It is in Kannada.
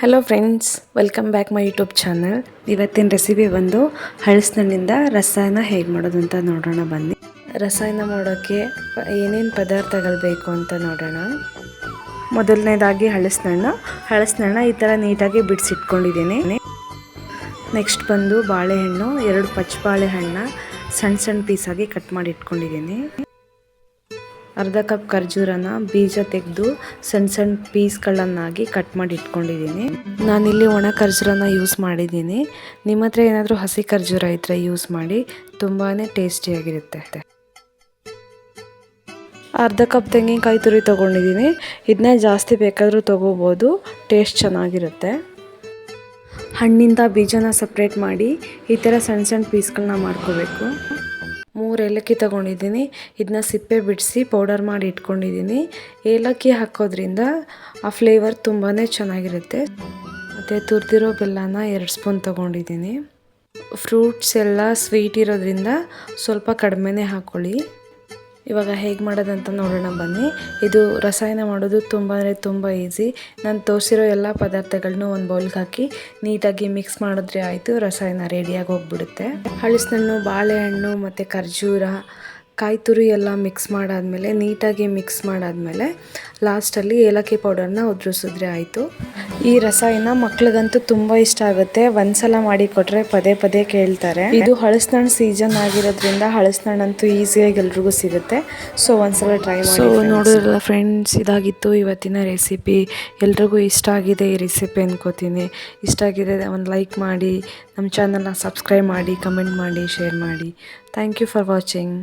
Hello friends welcome back my YouTube channel ಇವತ್ತಿನ ರೆಸಿಪಿ ಬಂದು ಹಳಸ್ನಣ್ಣಿಂದ ರಸಾಯನ ಹೇಗೆ ಮಾಡೋದು ಅಂತ ನೋಡೋಣ ಬನ್ನಿ. ರಸಾಯನ ಮಾಡೋಕ್ಕೆ ಏನೇನು ಪದಾರ್ಥಗಳು ಬೇಕು ಅಂತ ನೋಡೋಣ. ಮೊದಲನೇದಾಗಿ ಹಳಸಿನಣ್ಣು. ಹಳಸಿನಣ್ಣ ಈ ಥರ ನೀಟಾಗಿ ಬಿಡಿಸಿಟ್ಕೊಂಡಿದ್ದೀನಿ. ನೆಕ್ಸ್ಟ್ ಬಂದು ಬಾಳೆಹಣ್ಣು ಎರಡು ಪಚ್ಚ ಬಾಳೆಹಣ್ಣ ಸಣ್ಣ ಸಣ್ಣ ಪೀಸಾಗಿ ಕಟ್ ಮಾಡಿ ಇಟ್ಕೊಂಡಿದ್ದೀನಿ. ಅರ್ಧ ಕಪ್ ಖರ್ಜೂರನ ಬೀಜ ತೆಗೆದು ಸಣ್ಣ ಸಣ್ಣ ಪೀಸ್ಗಳನ್ನಾಗಿ ಕಟ್ ಮಾಡಿ ಇಟ್ಕೊಂಡಿದ್ದೀನಿ. ನಾನಿಲ್ಲಿ ಒಣ ಖರ್ಜೂರನ ಯೂಸ್ ಮಾಡಿದ್ದೀನಿ. ನಿಮ್ಮ ಹತ್ರ ಏನಾದರೂ ಹಸಿ ಖರ್ಜೂರ ಇದ್ದರೆ ಯೂಸ್ ಮಾಡಿ ತುಂಬಾ ಟೇಸ್ಟಿಯಾಗಿರುತ್ತೆ. ಅರ್ಧ ಕಪ್ ತೆಂಗಿನಕಾಯಿ ತುರಿ ತೊಗೊಂಡಿದ್ದೀನಿ. ಇದನ್ನ ಜಾಸ್ತಿ ಬೇಕಾದರೂ ತೊಗೋಬೋದು, ಟೇಸ್ಟ್ ಚೆನ್ನಾಗಿರುತ್ತೆ. ಹಣ್ಣಿಂದ ಬೀಜನ ಸಪ್ರೇಟ್ ಮಾಡಿ ಈ ಥರ ಸಣ್ಣ ಸಣ್ಣ ಪೀಸ್ಗಳನ್ನ ಮಾಡ್ಕೋಬೇಕು. ಮೂರು ಏಲಕ್ಕಿ ತೊಗೊಂಡಿದ್ದೀನಿ. ಇದನ್ನ ಸಿಪ್ಪೆ ಬಿಡಿಸಿ ಪೌಡರ್ ಮಾಡಿ ಇಟ್ಕೊಂಡಿದ್ದೀನಿ. ಏಲಕ್ಕಿ ಹಾಕೋದ್ರಿಂದ ಆ ಫ್ಲೇವರ್ ತುಂಬಾ ಚೆನ್ನಾಗಿರುತ್ತೆ. ಮತ್ತು ತುರಿದಿರೋ ಬೆಲ್ಲನ ಎರಡು ಸ್ಪೂನ್ ತೊಗೊಂಡಿದ್ದೀನಿ. ಫ್ರೂಟ್ಸ್ ಎಲ್ಲ ಸ್ವೀಟ್ ಇರೋದ್ರಿಂದ ಸ್ವಲ್ಪ ಕಡಿಮೆನೇ ಹಾಕ್ಕೊಳ್ಳಿ ಇವಾಗ ಹೇಗೆ ಮಾಡೋದಂತ ನೋಡೋಣ ಬನ್ನಿ. ಇದು ರಸಾಯನ ಮಾಡೋದು ತುಂಬ ಅಂದರೆ ತುಂಬ ಈಸಿ. ನಾನು ತೋರಿಸಿರೋ ಎಲ್ಲ ಪದಾರ್ಥಗಳನ್ನೂ ಒಂದು ಬೌಲ್ಗೆ ಹಾಕಿ ನೀಟಾಗಿ ಮಿಕ್ಸ್ ಮಾಡಿದ್ರೆ ಆಯಿತು, ರಸಾಯನ ರೆಡಿಯಾಗಿ ಹೋಗ್ಬಿಡುತ್ತೆ. ಹಳಸಿನಣ್ಣು ಬಾಳೆಹಣ್ಣು ಮತ್ತು ಖರ್ಜೂರ ಕಾಯಿ ತುರಿ ಎಲ್ಲ ಮಿಕ್ಸ್ ಮಾಡಾದಮೇಲೆ ನೀಟಾಗಿ ಮಿಕ್ಸ್ ಮಾಡಾದಮೇಲೆ ಲಾಸ್ಟಲ್ಲಿ ಏಲಕ್ಕಿ ಪೌಡರ್ನ ಉದುರಿಸಿದ್ರೆ ಆಯಿತು. ಈ ರಸಾಯನ ಮಕ್ಳಿಗಂತೂ ತುಂಬ ಇಷ್ಟ ಆಗುತ್ತೆ. ಒಂದ್ಸಲ ಮಾಡಿ ಕೊಟ್ಟರೆ ಪದೇ ಪದೇ ಕೇಳ್ತಾರೆ. ಇದು ಹಳಸಿನಣ್ಣು ಸೀಸನ್ ಆಗಿರೋದ್ರಿಂದ ಹಳಸ್ನಣ್ಣಂತೂ ಈಸಿಯಾಗಿ ಎಲ್ರಿಗೂ ಸಿಗುತ್ತೆ. ಸೊ ಒಂದ್ಸಲ ಟ್ರೈ ಮಾಡಿ ಸೊ ನೋಡಿದ್ರಲ್ಲ ಫ್ರೆಂಡ್ಸ್ ಇದಾಗಿತ್ತು ಇವತ್ತಿನ ರೆಸಿಪಿ ಎಲ್ರಿಗೂ ಇಷ್ಟ ಆಗಿದೆ ಈ ರೆಸಿಪಿ ಅನ್ಕೋತೀನಿ. ಇಷ್ಟ ಆಗಿದೆ ಒಂದು ಲೈಕ್ ಮಾಡಿ ನಮ್ಮ ಚಾನಲ್ನ ಸಬ್ಸ್ಕ್ರೈಬ್ ಮಾಡಿ ಕಮೆಂಟ್ ಮಾಡಿ ಶೇರ್ ಮಾಡಿ. Thank you for watching